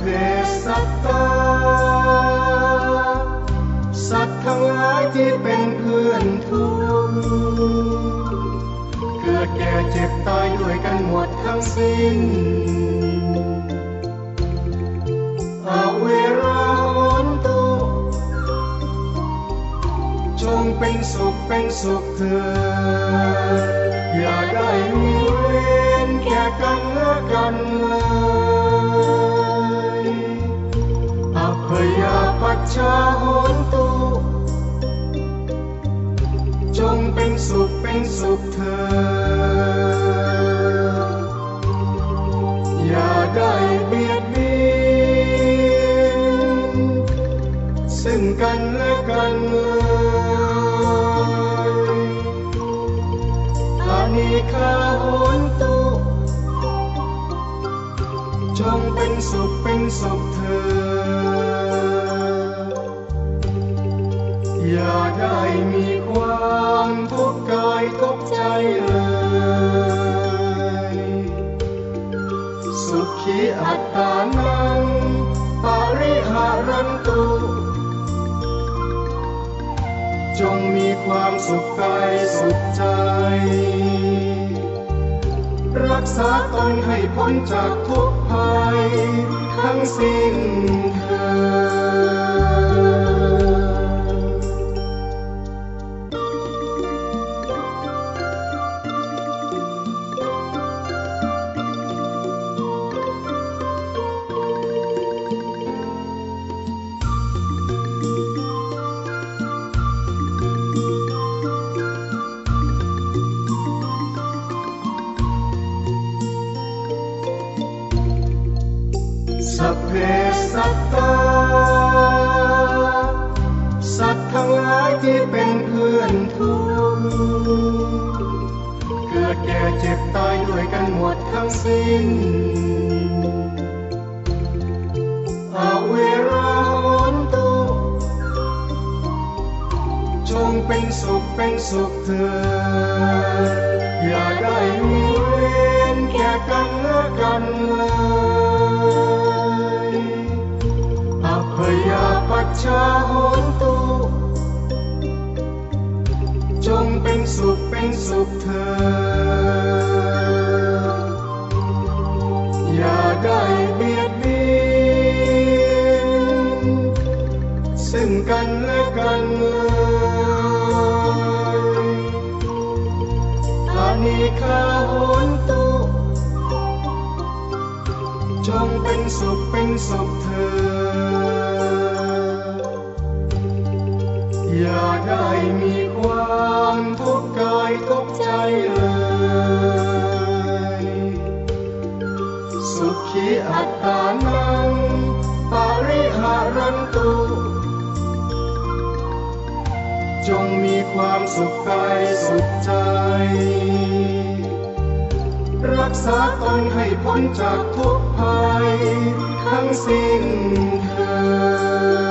เทสัตตา สัตว์ทั้งหลายที่เป็นเพื่อนทุกเกิดแก่เจ็บตายด้วยกันหมดทั้งสิ้นอาเวราหนตุจงเป็นสุขเป็นสุขเถิดอย่าได้มีเวรแก่กันและกันเลย ชาโหนตุจงเป็นสุขเป็นสุขเถิดอย่าได้เบียดเบียนซึ่งกันและกันเลยอานิคาโหนตุจงเป็นสุขเป็นสุขเถิด อย่าได้มีความทุกข์กายทุกข์ใจเลย สุขีอัตตานังปาริหารันตุ จงมีความสุขกายสุขใจ รักษาตนให้พ้นจากทุกภัย ทั้งสิ้นเถิด สัพเพสัตตา สัตว์ทั้งหลายที่เป็นเพื่อนทุกเกิดแก่เจ็บตายด้วยกันหมดทั้งสิ้นอาเวราโหนตุจงเป็นสุขเป็นสุขเถิดอย่าได้มีเวรแก่กันและกันเลย กันและกันเลยอานิคาโหนตุจงเป็นสุขเป็นสุขเถิดอย่าได้มีความทุกข์กายทุกใจเลย สุขีอัตตา จงมีความสุขกายสุขใจ รักษาตนให้พ้นจากทุกภัย ทั้งสิ้นเถิด